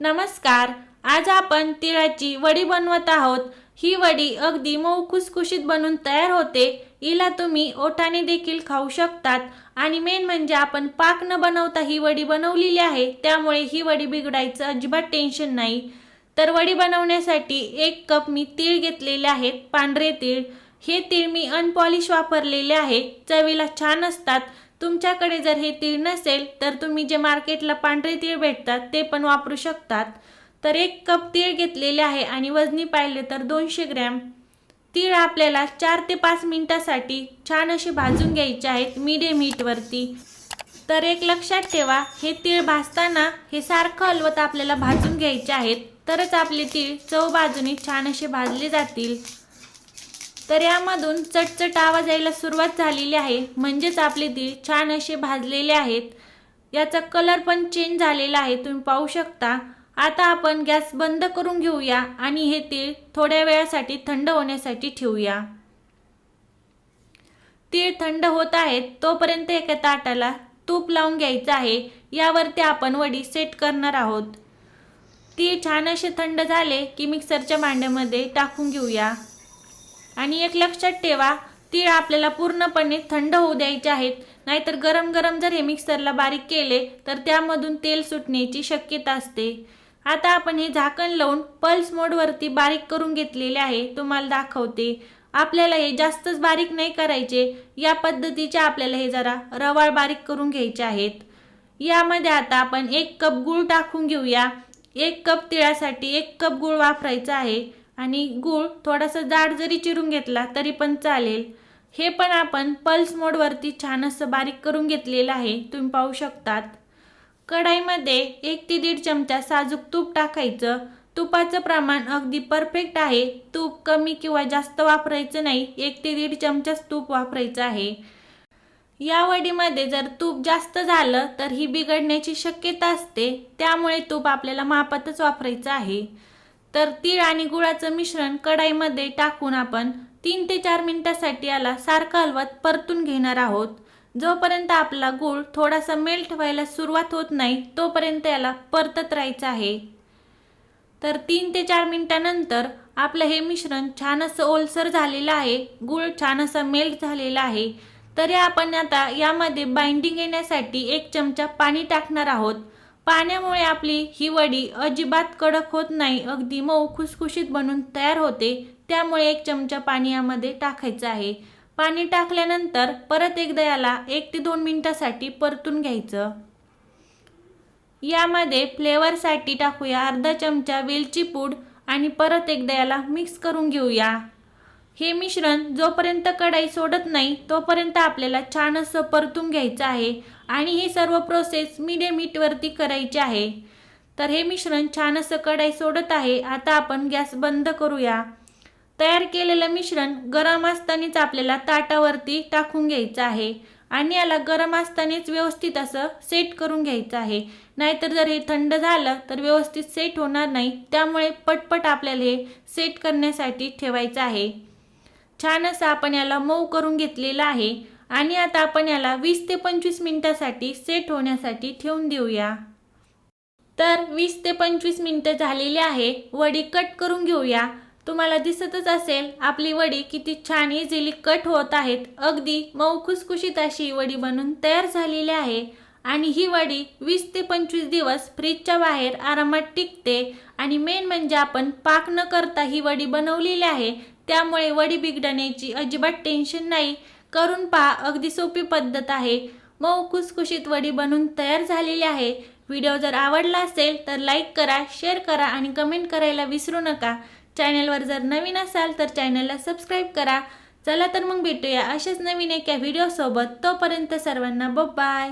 नमस्कार. आज आपण तिळाची वडी बनवत आहोत. ही वडी अगदी मऊ खुसखुशीत बनून तयार होते. हिला तुम्ही ओठाने देखील खाऊ शकतात. आणि मेन म्हणजे आपण पाक न बनवता ही वडी बनवलेली आहे. त्यामुळे ही वडी बिघडायचं अजिबात टेन्शन नाही. तर वडी बनवण्यासाठी एक कप मी तीळ घेतलेले आहेत पांढरे तीळ. हे तीळ मी अनपॉलिश वापरलेले आहे. चवीला छान असतात. तुमच्याकडे जर हे तीळ नसेल तर तुम्ही जे मार्केटला पांढरे तीळ भेटतात ते पण वापरू शकतात. तर एक कप तीळ घेतलेले आहे आणि वजनी पाहिले तर दोनशे ग्रॅम. तीळ आपल्याला चार ते पाच मिनिटासाठी छान असे भाजून घ्यायचे आहेत मिडियम हीटवरती तर एक लक्षात ठेवा हे तीळ भाजताना हे सारखं हलवत आपल्याला भाजून घ्यायचे आहेत. तरच आपले तीळ चव बाजूने छान असे भाजले जातील. तर यामधून चटचट आवाज यायला सुरुवात झालेली आहे. म्हणजेच आपले तीळ छान असे भाजलेले आहेत. याचा कलर पण चेंज झालेला आहे. तुम्ही पाहू शकता. आता आपण गॅस बंद करून घेऊया आणि हे तीळ थोड्या वेळासाठी थंड होण्यासाठी ठेवूया. तीळ थंड होत आहेत. तोपर्यंत एका ताटाला तूप लावून घ्यायचं आहे. यावरती आपण वडी सेट करणार आहोत. तीळ छान असे थंड झाले की मिक्सरच्या भांड्यामध्ये टाकून घेऊया. आणि एक लक्षात ठेवा तीळ आपल्याला पूर्णपणे थंड होऊ द्यायचे आहेत. नाहीतर गरम गरम जर हे मिक्सरला बारीक केले तर त्यामधून तेल सुटण्याची शक्यता असते. आता आपण हे झाकण लावून पल्स मोडवरती बारीक करून घेतलेले आहे तुम्हाला दाखवते. आपल्याला हे जास्तच बारीक नाही करायचे. या पद्धतीचे आपल्याला हे जरा रवाळ बारीक करून घ्यायचे आहेत. यामध्ये आता आपण एक कप गूळ टाकून घेऊया. एक कप तिळासाठी एक कप गूळ वापरायचा आहे. आणि गूळ थोडासा जाड जरी चिरून घेतला तरी पण चालेल. हे पण आपण पल्स मोडवरती छान असं बारीक करून घेतलेलं आहे तुम्ही पाहू शकतात. कढाईमध्ये एक ते दीड चमचा साजूक तूप टाकायचं. तुपाचं प्रमाण अगदी परफेक्ट आहे. तूप कमी किंवा जास्त वापरायचं नाही एक ते दीड चमचाच तूप वापरायचं आहे. या वडीमध्ये जर तूप जास्त झालं तर ही बिघडण्याची शक्यता असते. त्यामुळे तूप आपल्याला मापातच वापरायचं आहे. तर तीळ आणि गुळाचं मिश्रण कढाईमध्ये टाकून आपण तीन ते चार मिनिटासाठी याला सारखं हलवत परतून घेणार आहोत. जोपर्यंत आपला गूळ थोडासा मेल्ट व्हायला सुरुवात होत नाही तोपर्यंत याला परतत राहायचं आहे. तर तीन ते चार मिनिटानंतर आपलं हे मिश्रण छान असं ओलसर झालेलं आहे गूळ छान असं मेल्ट झालेला आहे. तरी आपण आता यामध्ये बाइंडिंग येण्यासाठी एक चमचा पाणी टाकणार आहोत. पाण्यामुळे आपली ही वडी अजिबात कडक होत नाही अगदी मऊ खुसखुशीत बनून तयार होते. त्यामुळे एक चमचा पाणी यामध्ये टाकायचं आहे. पाणी टाकल्यानंतर परत एकदा याला एक ते दोन मिनिटासाठी परतून घ्यायचं. यामध्ये फ्लेवरसाठी टाकूया अर्धा चमचा वेलची पूड आणि परत एकदा याला मिक्स करून घेऊया. हे मिश्रण जोपर्यंत कढाई सोडत नाही तोपर्यंत आपल्याला छान असं परतून घ्यायचं आहे आणि ही सर्व प्रोसेस मिडियम हीटवरती करायची आहे. तर हे मिश्रण छान असं कढाई सोडत आहे. आता आपण गॅस बंद करूया. तयार केलेलं मिश्रण गरम असतानाच आपल्याला ताटावरती टाकून घ्यायचं आहे आणि याला गरम असतानाच व्यवस्थित असं सेट करून घ्यायचं आहे. नाहीतर जर हे थंड झालं तर व्यवस्थित सेट होणार नाही. त्यामुळे पटपट आपल्याला हे सेट करण्यासाठी ठेवायचं आहे. छान असं आपण याला मऊ करून घेतलेला आहे आणि आता आपण याला वीस ते पंचवीस मिनिटासाठी सेट होण्यासाठी ठेवून देऊया. तर वीस ते पंचवीस मिनिटं झालेली आहे. वडी कट करून घेऊया. तुम्हाला दिसतच असेल आपली वडी किती छान इझिली कट होत आहेत. अगदी मऊ खुसखुशीत अशी वडी बनून तयार झालेली आहे. आणि ही वडी वीस ते पंचवीस दिवस फ्रीजच्या बाहेर आरामात टिकते. आणि मेन म्हणजे आपण पाक न करता ही वडी बनवलेली आहे. त्यामुळे वडी बिघडण्याची अजिबात टेन्शन नाही. करून पहा अगदी सोपी पद्धत आहे. मऊ खुसखुशीत वडी बनून तयार झालेली आहे. व्हिडिओ जर आवडला असेल तर लाईक करा शेअर करा आणि कमेंट करायला विसरू नका. चॅनलवर जर नवीन असाल तर चॅनलला सबस्क्राईब करा. चला तर मग भेटूया अशाच नवीन एका व्हिडिओसोबत तोपर्यंत सर्वांना बाय